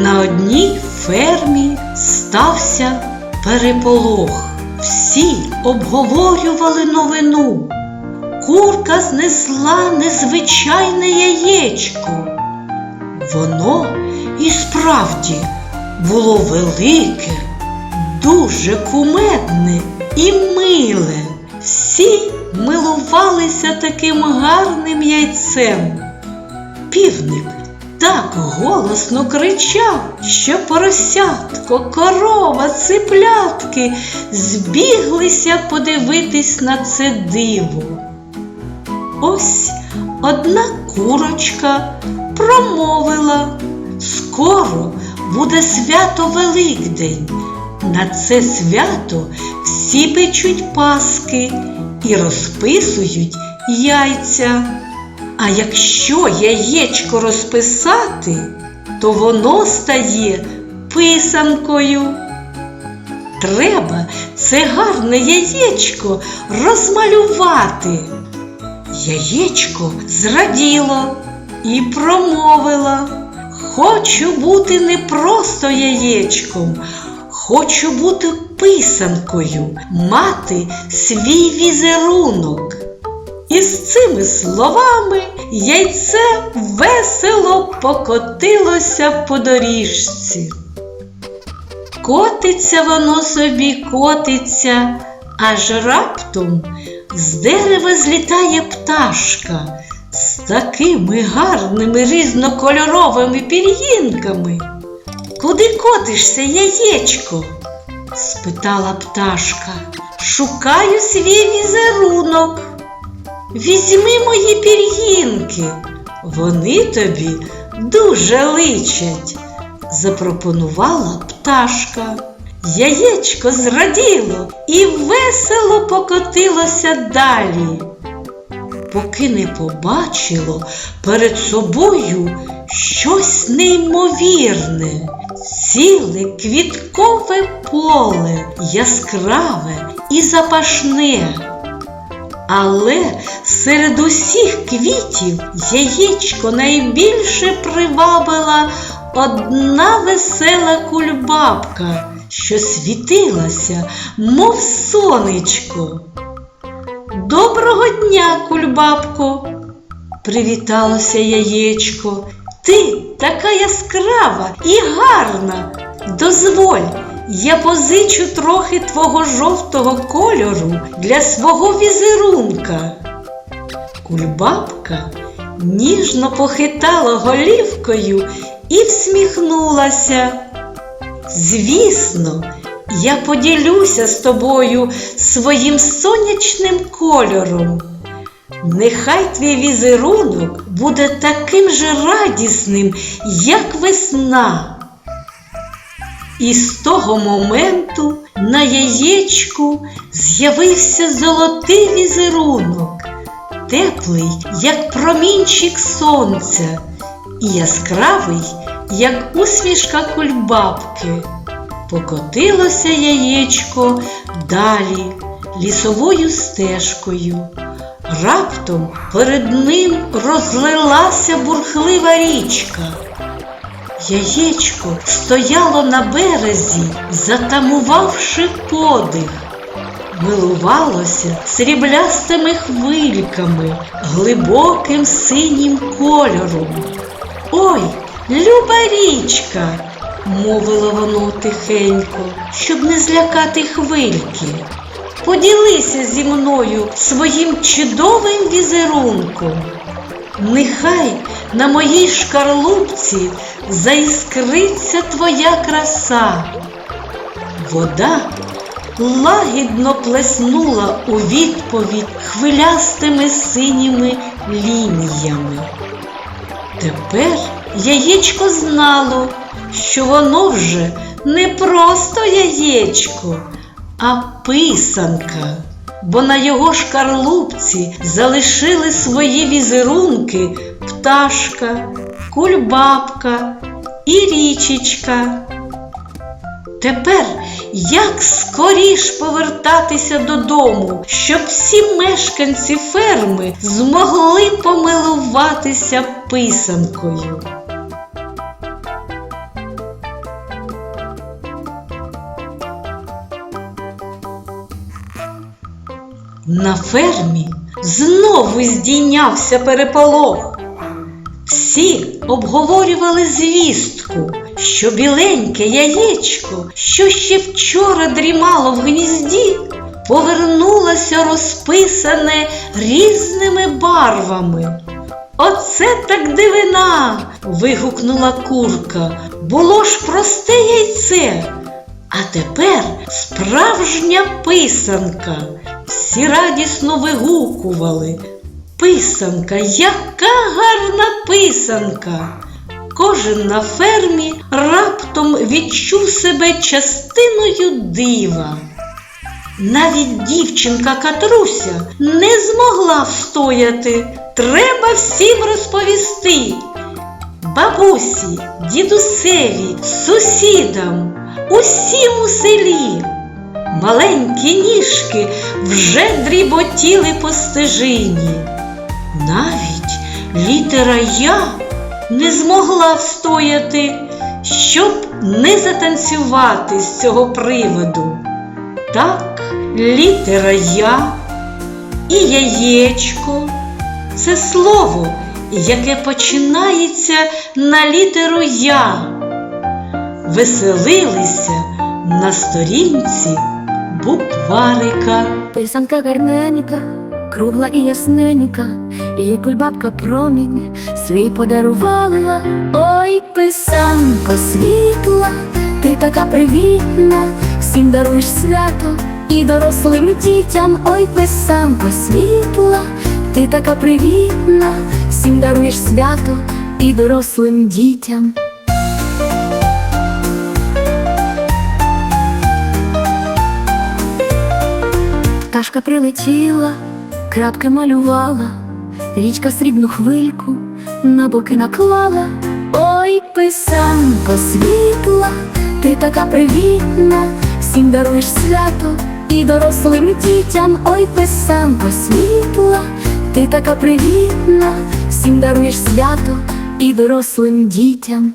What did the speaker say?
На одній фермі стався переполох. Всі обговорювали новину. Курка знесла незвичайне яєчко. Воно і справді було велике, дуже кумедне і миле. Всі милувалися таким гарним яйцем. Півник так голосно кричав, що поросятко, корова, циплятки збіглися подивитись на це диво. Ось одна курочка промовила скоро буде свято Великдень. На це свято всі печуть паски і розписують яйця. А якщо яєчко розписати, то воно стає писанкою. Треба це гарне яєчко розмалювати. Яєчко зраділо і промовила. Хочу бути не просто яєчком, хочу бути писанкою, мати свій візерунок. І з цими словами яйце весело покотилося по доріжці. Котиться воно собі, котиться, аж раптом з дерева злітає пташка з такими гарними різнокольоровими пір'їнками. Куди котишся, яєчко? спитала пташка. Шукаю свій візерунок. Візьми мої пір'їнки, вони тобі дуже личать, запропонувала пташка. Яєчко зраділо і весело покотилося далі, поки не побачило перед собою щось неймовірне, ціле квіткове поле, яскраве і запашне. Але серед усіх квітів яєчко найбільше привабила одна весела кульбабка, що світилася, мов сонечко. Доброго дня, кульбабко, привіталося яєчко. Ти така яскрава і гарна. Дозволь, я позичу трохи твого жовтого кольору для свого візерунка. Кульбабка ніжно похитала голівкою і всміхнулася. Звісно, я поділюся з тобою своїм сонячним кольором. Нехай твій візерунок буде таким же радісним, як весна. І з того моменту на яєчку з'явився золотий візерунок, теплий, як промінчик сонця, і яскравий, як усмішка кульбабки. Покотилося яєчко далі лісовою стежкою. Раптом перед ним розлилася бурхлива річка. Яєчко стояло на березі, затамувавши подих, милувалося сріблястими хвильками, глибоким синім кольором. Ой, люба річка, мовило воно тихенько, щоб не злякати хвильки. Поділися зі мною своїм чудовим візерунком. Нехай на моїй шкарлупці заіскриться твоя краса. Вода лагідно плеснула у відповідь хвилястими синіми лініями. Тепер яєчко знало, що воно вже не просто яєчко, а писанка, бо на його шкарлупці залишили свої візерунки пташка, кульбабка і річечка. Тепер як скоріш повертатися додому, щоб всі мешканці ферми змогли помилуватися писанкою. На фермі знову здійнявся переполох. Всі обговорювали звістку, що біленьке яєчко, що ще вчора дрімало в гнізді, повернулося розписане різними барвами. Оце так дивина. вигукнула курка. Було ж просте яйце. А тепер справжня писанка. Всі радісно вигукували. Писанка, яка гарна писанка. Кожен на фермі раптом відчув себе частиною дива. Навіть дівчинка Катруся не змогла встояти. Треба всім розповісти. Бабусі, дідусеві, сусідам, усім у селі. Маленькі ніжки вже дріботіли по стежині. Навіть літера Я не змогла встояти, щоб не затанцювати з цього приводу. Так, літера Я і яєчко це слово, яке починається на літеру Я. Веселилися на сторінці букварика. Писанка гарненька, кругла і ясненька, і кульбабка промінь свій подарувала. Ой, писанко світла, ти така привітна, всім даруєш свято і дорослим дітям. Ой, писанко світла, ти така привітна, всім даруєш свято і дорослим дітям. Пташка прилетіла, крапки малювала, річка срібну хвильку на боки наклала. Ой, писанко світла, ти така привітна, всім даруєш свято і дорослим дітям. Ой, писанко світла, ти така привітна, всім даруєш свято і дорослим дітям.